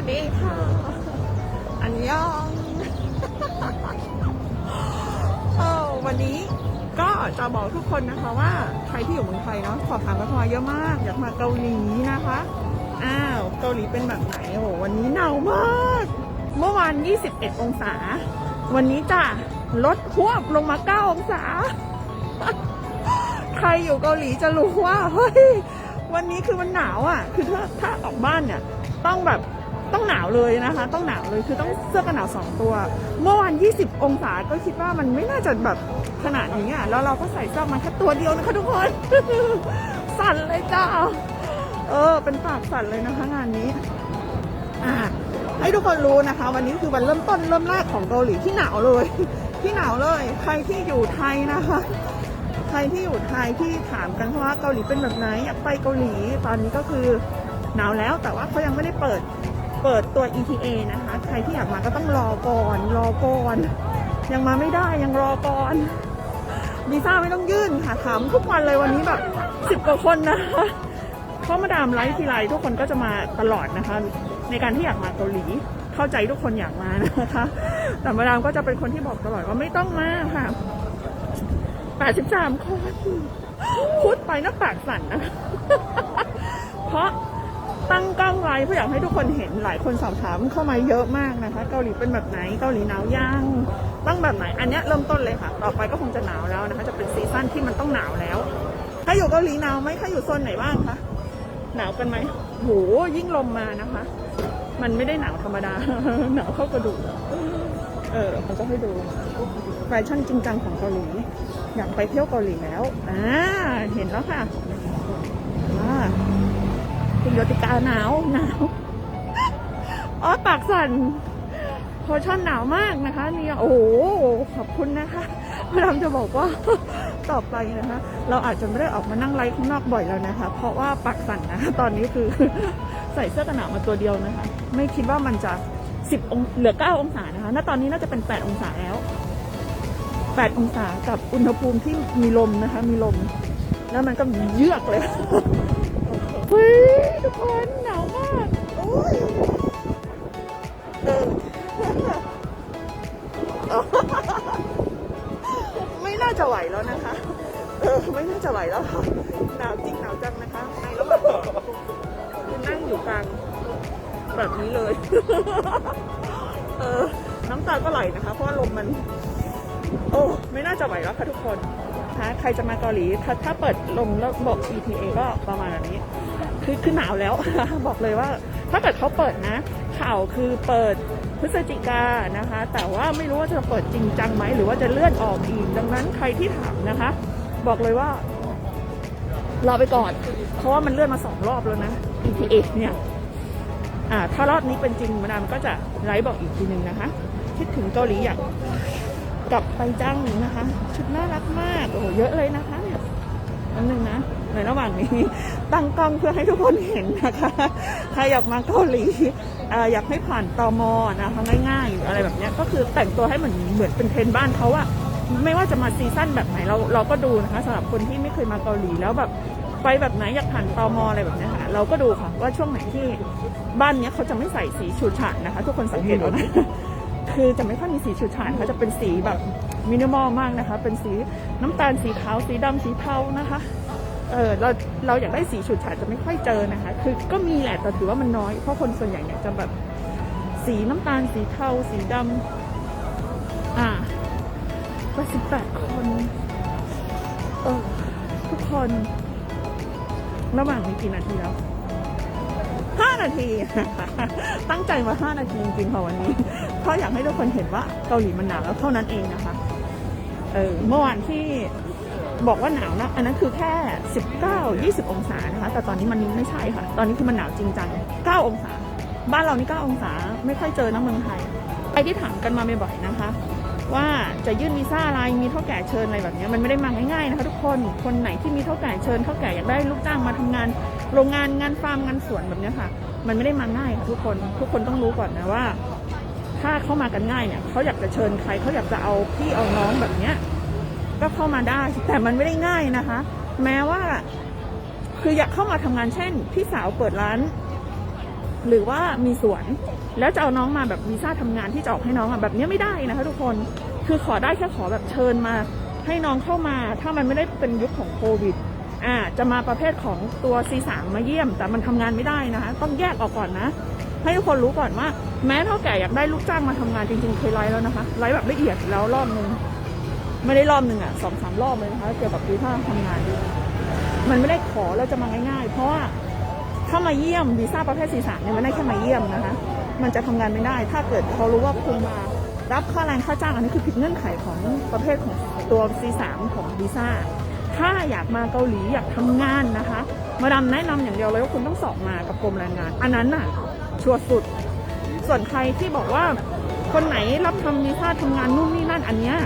วัสดีค่ะ อันยองเออวันนี้ก็จะบอกทุกคนนะคะว่าใครที่อยู่เมืองไทยเนาะขอถามกันมาเยอะมาก อยากมาเกาหลีนะคะ อ้าว เกาหลีเป็นแบบไหนโอ้โหวันนี้หนาวมาก เมื่อวาน 21 องศา วันนี้จ้ะลดหวบลงมา 9 องศา ใครอยู่เกาหลีจะรู้ว่าเฮ้ยวันนี้คือมันหนาวอะ คือถ้าถ้าออกบ้านเนี่ยต้องแบบ ต้องหนาวเลยนะคะ ต้องหนาวเลยคือต้องเสื้อกันหนาวสองตัว เมื่อวาน 20 องศาก็คิดว่ามันไม่น่าจะแบบขนาดนี้อะแล้วเราก็ใส่เสื้อมาแค่ตัวเดียวนะคะทุกคน สั่นเลยจ้าเออ เป็นปากสั่นเลยนะคะงานนี้อ่าให้ทุกคนรู้นะคะ วันนี้คือวันเริ่มต้นเริ่มแรกของเกาหลีที่หนาวเลย ที่หนาวเลย ใครที่อยู่ไทยนะคะ ใครที่อยู่ไทยที่ถามกันว่าเกาหลีเป็นแบบไหนอยากไปเกาหลีตอนนี้ก็คือหนาวแล้วแต่ว่าเขายังไม่ได้เปิด เปิดตัว ETA นะคะ ใครที่อยากมาก็ต้องรอก่อน รอก่อน ยังมาไม่ได้ยังรอก่อนวีซ่าไม่ต้องยื่นค่ะถามทุกวันเลยวันนี้แบบสิบกว่าคนนะคะเพราะมาดามไลฟ์ทีไรทุกคนก็จะมาตลอดนะคะ ในการที่อยากมาเกาหลี เข้าใจทุกคนอยากมานะคะ แต่มาดามก็จะเป็นคนที่บอกตลอดว่าไม่ต้องมาค่ะ83คนพูดไปนักปากสั่นนะ เพราะ ตั้งกล้องไว้เพื่ออยากให้ทุกคนเห็นหลายคนสอบถามเข้ามาเยอะมากนะคะ เกาหลีเป็นแบบไหนเกาหลีหนาวยังต้องแบบไหน อันนี้เริ่มต้นเลยค่ะ ต่อไปก็คงจะหนาวแล้วนะคะ จะเป็นซีซั่นที่มันต้องหนาวแล้วถ้าอยู่เกาหลีหนาวไหมถ้าอยู่โซนไหนบ้างคะหนาวกันไหมโหยิ่งลมมานะคะ มันไม่ได้หนาวธรรมดา หนาวเข้ากระดูกเออเขาจะให้ดูแฟชั่นจริงจังของเกาหลีอยากไปเที่ยวเกาหลีแล้วอ่าเห็นแล้วค่ะอ่าุณโยติกาหนาวหนาวอ๋อปากสั่นโพชั่นหนาวมากนะคะเนี่ยโอ้โหขอบคุณนะคะพยายามจะบอกว่าต่อไปนะคะ เราอาจจะไม่ได้ออกมานั่งไลฟ์ข้างนอกบ่อยแล้วนะคะ เพราะว่าปากสั่นนะตอนนี้คือใส่เสื้อกันหนาวมาตัวเดียวนะคะ ไม่คิดว่ามันจะ10องเหลือ9องศานะคะณตอนนี้น่าจะเป็น8องศาแล้ว8องศากับอุณหภูมิที่มีลมนะคะ มีลม แล้วมันก็เยือกเลย ฮ้ยทุกคนหนาวมากโอ้ยเออไม่น่าจะไหวแล้วนะคะเออไม่น่าจะไหวแล้วค่ะหนาวจริงหนาวจังนะคะในระหว่างคุณนั่งอยู่กลางแบบนี้เลย เออน้ำตาก็ไหลนะคะ เพราะว่าลมมัน โอ้ไม่น่าจะไหวแล้วค่ะทุกคนนะคะใครจะมาเกาหลีถ้าถ้าเปิดลงแล้วบอก ETA ก็ประมาณแบบนี้ คือคือหนาวแล้ว บอกเลยว่า ถ้าเกิดเขาเปิดนะ ข่าวคือเปิดพฤศจิกานะคะ แต่ว่าไม่รู้ว่าจะเปิดจริงจังไหมหรือว่าจะเลื่อนออกอีก ดังนั้นใครที่ถามนะคะ บอกเลยว่ารอไปก่อน เพราะว่ามันเลื่อนมาสองรอบแล้วนะ ETA เนี่ยอ่าถ้ารอบนี้เป็นจริงมาดามก็จะไลฟ์บอกอีกทีหนึ่งนะคะ คิดถึงเกาหลีอยากกลับไปจ้างนะคะ ชุดน่ารักมาก โอ้โหเยอะเลยนะคะเนี่ยอันหนึ่งนะ ในระหว่างนี้ ตั้งกล้องเพื่อให้ทุกคนเห็นนะคะใครอยากมาเกาหลีอยากให้ผ่านตอมนะคะง่ายๆอะไรแบบนี้ก็คือแต่งตัวให้เหมือนเหมือนเป็นเทรนบ้านเขาอะไม่ว่าจะมาซีซั่นแบบไหนเราเราก็ดูนะคะสำหรับคนที่ไม่เคยมาเกาหลีแล้วแบบไปแบบไหนอยากผ่านตอมออะไรแบบนี้ค่ะเราก็ดูค่ะว่าช่วงไหนที่บ้านเนี้ยเขาจะไม่ใส่สีฉูดฉาดนะคะ ทุกคนสังเกตเอานะคือจะไม่ค่อยมีสีฉูดฉาดเขาจะเป็นสีแบบมินิมอลมากนะคะ เป็นสีน้ำตาลสีขาวสีดำสีเทานะคะ เออเราเราอยากได้สีฉูดฉาดจะไม่ค่อยเจอนะคะ คือก็มีแหละแต่ถือว่ามันน้อย เพราะคนส่วนใหญ่เนี่ยจะแบบสีน้ำตาลสีเทาสีดำอ่าก็สิบแปดคนเออทุกคนระหว่างนี้กี่นาทีแล้วห้านาที ตั้งใจมาห้านาทีจริงๆค่ะวันนี้ เพราะอยากให้ทุกคนเห็นว่าเกาหลีมันหนาวแล้วเท่านั้นเองนะคะ เออเมื่อวานที่ บอกว่าหนาวนะ อันนั้นคือแค่ 19 20 องศานะคะ แต่ตอนนี้มันไม่ใช่ค่ะ ตอนนี้คือมันหนาวจริงจัง9องศา บ้านเรานี่9องศา ไม่ค่อยเจอนะเมืองไทยไอที่ถามกันมาบ่อยๆนะคะ ว่าจะยื่นวีซ่าอะไร มีเท่าแก่เชิญอะไรแบบนี้ มันไม่ได้มาง่ายๆนะคะทุกคน คนไหนที่มีเท่าแก่เชิญเท่าแก่อยากได้ลูกจ้างมาทำงาน โรงงานงานฟาร์มงานสวนแบบนี้ค่ะ มันไม่ได้มาง่ายค่ะทุกคน ทุกคนต้องรู้ก่อนนะว่า ถ้าเข้ามากันง่ายเนี่ยเขาอยากจะเชิญใครเขาอยากจะเอาพี่เอาน้องแบบเนี้ย ก็เข้ามาได้ แต่มันไม่ได้ง่ายนะคะ แม้ว่าคืออยากเข้ามาทำงานเช่น พี่สาวเปิดร้าน หรือว่ามีสวน แล้วจะเอาน้องมาแบบวีซ่าทำงานที่จะออกให้น้องอะแบบนี้ไม่ได้นะคะ ทุกคนคือขอได้แค่ขอแบบเชิญมา ให้น้องเข้ามา ถ้ามันไม่ได้เป็นยุคของโควิดอ่าจะมาประเภทของตัว C3 มาเยี่ยม แต่มันทำงานไม่ได้นะคะ ต้องแยกออกก่อนนะ ให้ทุกคนรู้ก่อนว่า แม้เท่าแก่อยากได้ลูกจ้างมาทำงานจริงๆเคยไลฟ์แล้วนะคะไลฟ์แบบละเอียดแล้วรอบนึง ไม่ได้รอบหนึ่งอะสองสามรอบเลยนะคะเกี่ยวกับวีซ่าทำงานด้วยมันไม่ได้ขอแล้วจะมาง่ายๆ เพราะว่าถ้ามาเยี่ยมวีซ่าประเภท C3 เนี่ยมันได้แค่มาเยี่ยมนะคะ มันจะทำงานไม่ได้ ถ้าเกิดเขารู้ว่าคุณมารับค่าแรงค่าจ้างอันนี้คือผิดเงื่อนไขของประเภทของตัว C3 ของวีซ่า ถ้าอยากมาเกาหลีอยากทำงานนะคะ มาดามแนะนำอย่างเดียวเลยว่าคุณต้องสอบมากับกรมแรงงาน อันนั้นน่ะชัวร์สุด ส่วนใครที่บอกว่า คนไหนรับทำวีซ่าทำงานนู่นนี่นั่นอันเนี้ย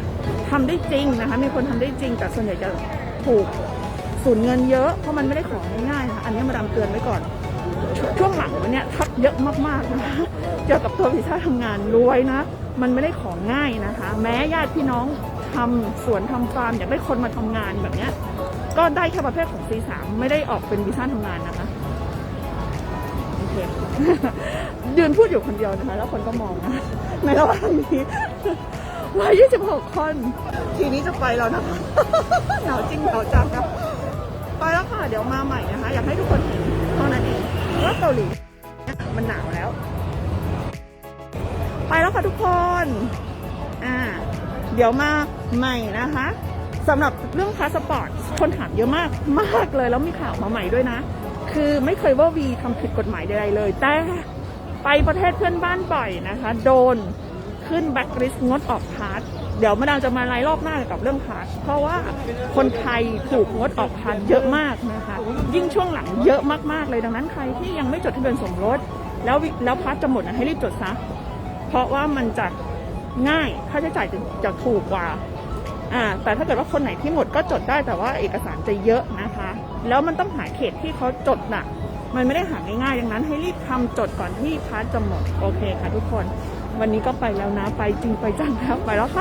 ทำได้จริงนะคะ มีคนทำได้จริง แต่ส่วนใหญ่จะถูกสูญเงินเยอะ เพราะมันไม่ได้ของง่ายๆนะคะอันนี้มาดามเตือนไว้ก่อน ช่วงหลังวันเนี้ยทักเยอะมากๆนะคะเกี่ยวกับตัววีซ่าทำงานรวยนะ มันไม่ได้ของง่ายนะคะ แม้ญาติพี่น้องทำสวนทำฟาร์มอยากได้คนมาทำงานแบบเนี้ยก็ได้แค่ประเภทของ C3 ไม่ได้ออกเป็นวีซ่าทำงานนะคะ ยืนพูดอยู่คนเดียวนะคะ แล้วคนก็มองนะในระหว่างนี้ร้อยยี่สิบหกคน ทีนี้จะไปแล้วนะคะหนาวจริงหนาวจังนะไปแล้วค่ะ เดี๋ยวมาใหม่นะคะ อยากให้ทุกคนเห็นเท่านั้นเองว่าเกาหลีเนี่ยมันหนาวแล้ว ไปแล้วค่ะทุกคน อ่า เดี๋ยวมาใหม่นะคะสำหรับเรื่องพาสปอร์ตคนถามเยอะมากมากเลยแล้วมีข่าวมาใหม่ด้วยนะ คือไม่เคยว่าวีทำผิดกฎหมายใดๆเลย แต่ไปประเทศเพื่อนบ้านบ่อยนะคะ โดนขึ้นแบ็กลิสงดออกพาสเดี๋ยวมาดามจะมาไล่รอบหน้าเกี่ยวกับเรื่องพาสเพราะว่าคนไทยถูกงดออกพาสเยอะมากนะคะ ยิ่งช่วงหลังเยอะมากๆเลยดังนั้นใครที่ยังไม่จดทะเบียนสมรสแล้ววิแล้วพาสจะหมดนะให้รีบจดซะเพราะว่ามันจะง่ายค่าใช้จ่ายจะจะถูกกว่าอ่าแต่ถ้าเกิดว่าคนไหนที่หมดก็จดได้แต่ว่าเอกสารจะเยอะนะคะ แล้วมันต้องหาเขตที่เขาจดน่ะ มันไม่ได้หาง่ายๆดังนั้นให้รีบทำจดก่อนที่พาร์ทจะหมด โอเคค่ะทุกคน วันนี้ก็ไปแล้วนะ ไปจริงไปจังแล้วไปแล้วค่ะ